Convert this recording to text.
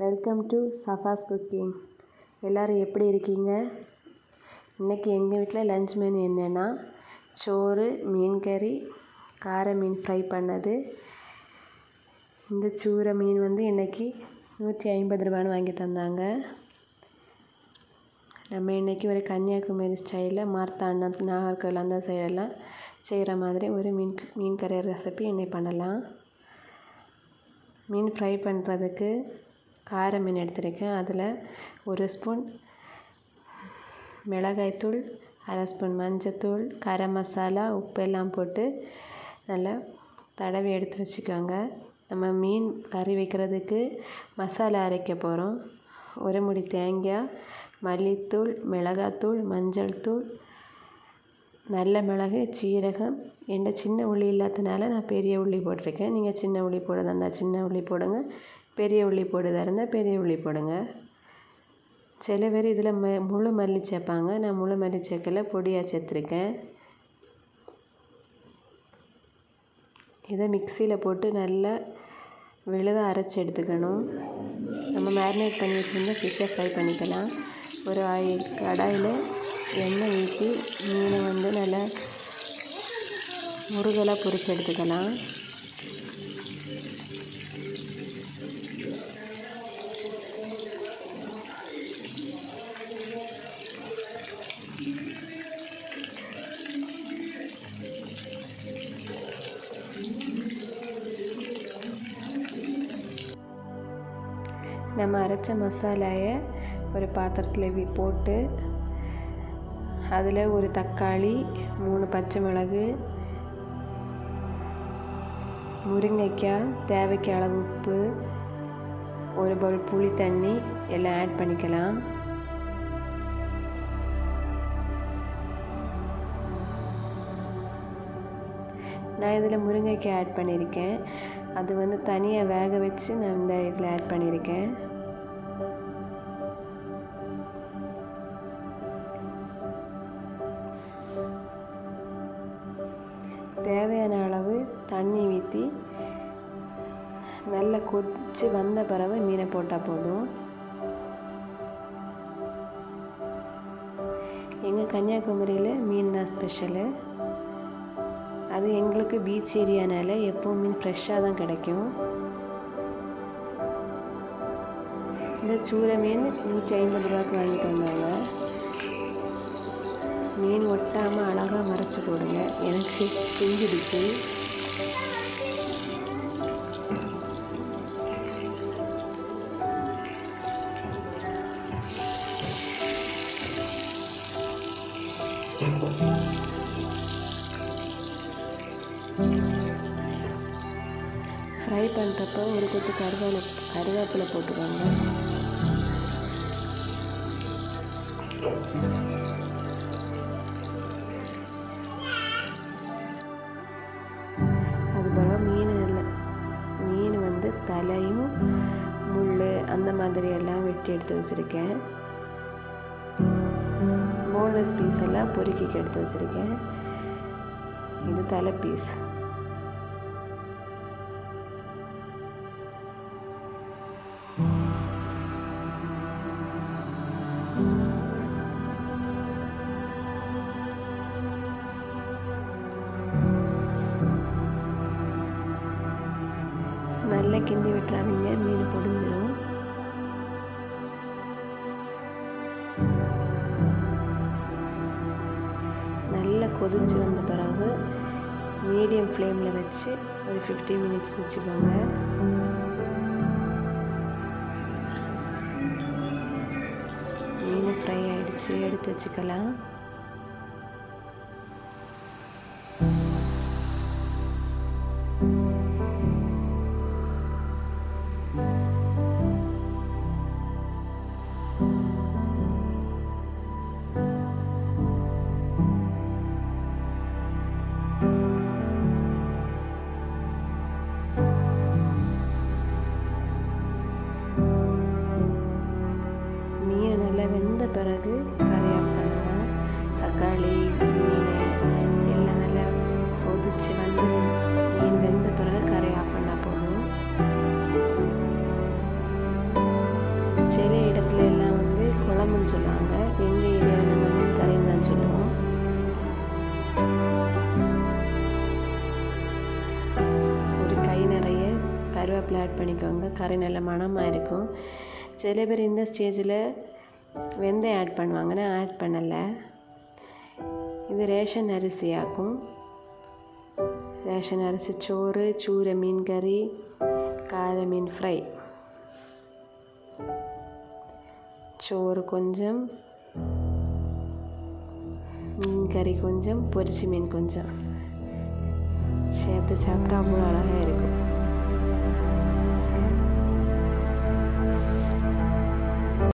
Welcome to சஃபாஸ் cooking. எல்லோரும் எப்படி இருக்கீங்க? இன்றைக்கி எங்கள் வீட்டில் லஞ்ச் மெனு என்னென்னா சோறு மீன் கறி கார மீன் ஃப்ரை பண்ணது. இந்த சூரை மீன் வந்து இன்றைக்கி நூற்றி ஐம்பது ரூபான்னு வாங்கி தந்தாங்க. நம்ம இன்றைக்கி ஒரு கன்னியாகுமரி ஸ்டைலில் மார்த்தாண்டம் நாகர்கோவில் அந்த சைடெல்லாம் செய்கிற மாதிரி ஒரு மீன் மீன் கறி ரெசிபி இன்னைக்கு பண்ணலாம். மீன் ஃப்ரை பண்ணுறதுக்கு கார மீன் எடுத்திருக்கேன். அதில் ஒரு ஸ்பூன் மிளகாய்த்தூள் அரை ஸ்பூன் மஞ்சத்தூள் கரம் மசாலா உப்பு எல்லாம் போட்டு நல்லா தடவி எடுத்து வச்சுக்கோங்க. நம்ம மீன் கறி வைக்கிறதுக்கு மசாலா அரைக்க போகிறோம். ஒரு முடி தேங்காய் மல்லித்தூள் மிளகாத்தூள் மஞ்சள் தூள் நல்ல மிளகு சீரகம் என்கிட்ட சின்ன உள்ளி இல்லாதனால நான் பெரிய உள்ளி போட்டிருக்கேன். நீங்கள் சின்ன உள்ளி போடுறதா இருந்தால் சின்ன உள்ளி போடுங்க. பெரிய உள்ளி போடுறதா இருந்தால் பெரிய உள்ளி போடுங்க. சில பேர் இதில் ம முழு மல்லி சேர்ப்பாங்க. நான் முழு மல்லி சேர்க்கல பொடியாக சேர்த்துருக்கேன். இதை மிக்சியில் போட்டு நல்லா விழுதாக அரைச்சி எடுத்துக்கணும். நம்ம மேரினேட் பண்ணி வச்சுருந்தா ஃபிஷ்ஷை ஃப்ரை பண்ணிக்கலாம். ஒரு ஆயில் கடாயில் எண்ணெய் ஊற்றி மீனை வந்து நல்லா முருகலாக பொரிச்சு எடுத்துக்கலாம். நம்ம அரைச்ச மசாலாயை ஒரு பாத்திரத்தில் போட்டு அதில் ஒரு தக்காளி மூணு பச்சை மிளகு முருங்கைக்காய் தேவைக்கு அளவு உப்பு ஒரு பவுல் புளி தண்ணி எல்லாம் ஆட் பண்ணிக்கலாம். நான் இதில் முருங்கைக்காய் ஆட் பண்ணியிருக்கேன் அது வந்து தனியாக வேக வச்சு நான் இந்த இதில் ஆட் பண்ணியிருக்கேன். தேவையான அளவு தண்ணி ஊற்றி நல்லா கொதித்து வந்த பிறகு மீனை போட்டால் போதும். எங்கள் கன்னியாகுமரியில் மீன் தான் ஸ்பெஷலு அதாவது எங்களுக்கு பீச் ஏரியானால எப்போவும் மீன் ஃப்ரெஷ்ஷாக தான் கிடைக்கும். இந்த சூரை மீன் நூற்றி ஐம்பது ரூபாய்க்கு வாங்கிட்டு வந்தாங்க. மீன் ஒட்டாமல் அழகாக மறைச்சி போடுங்க. எனக்கு பிஞ்சிடுச்சு ஃப்ரை பண்ணுறப்ப ஒரு கொத்து கருவேல கருவேப்பிலை போட்டுக்கோங்க. அதுபோல் மீன் இல்லை. மீன் வந்து தலையும் முள் அந்த மாதிரி எல்லாம் வெட்டி எடுத்து வச்சுருக்கேன். போன்லெஸ் பீஸ் எல்லாம் பொறுக்கிக்கு எடுத்து வச்சுருக்கேன். இது தலை பீஸ் நல்லா கிண்டி விட்டுறாதீங்க மீன் பொடிஞ்சிடும் நல்லா கொதிச்சு வந்த பிறகு மீடியம் ஃப்ளேமில் வச்சு ஒரு ஃபிஃப்டி மினிட்ஸ் வச்சுக்கோங்க. மீன் ஃப்ரை ஆகிடுச்சு எடுத்து வச்சுக்கலாம். ஆட் பண்ணிக்கோங்க. கறி நல்ல மணமாக இருக்கும். சில பேர் இந்த ஸ்டேஜில் வெந்தயம் ஆட் பண்ணுவாங்க. நான் ஆட் பண்ணலை. இது ரேஷன் அரிசியாக்கும் ரேஷன் அரிசி சோறு சூரை மீன் கறி கார மீன் ஃப்ரை சோறு கொஞ்சம் மீன் கறி கொஞ்சம் பொரிச்சி மீன் கொஞ்சம். சேர்த்து சாப்பிட்டா அவ்வளோ அழகாக இருக்கும்.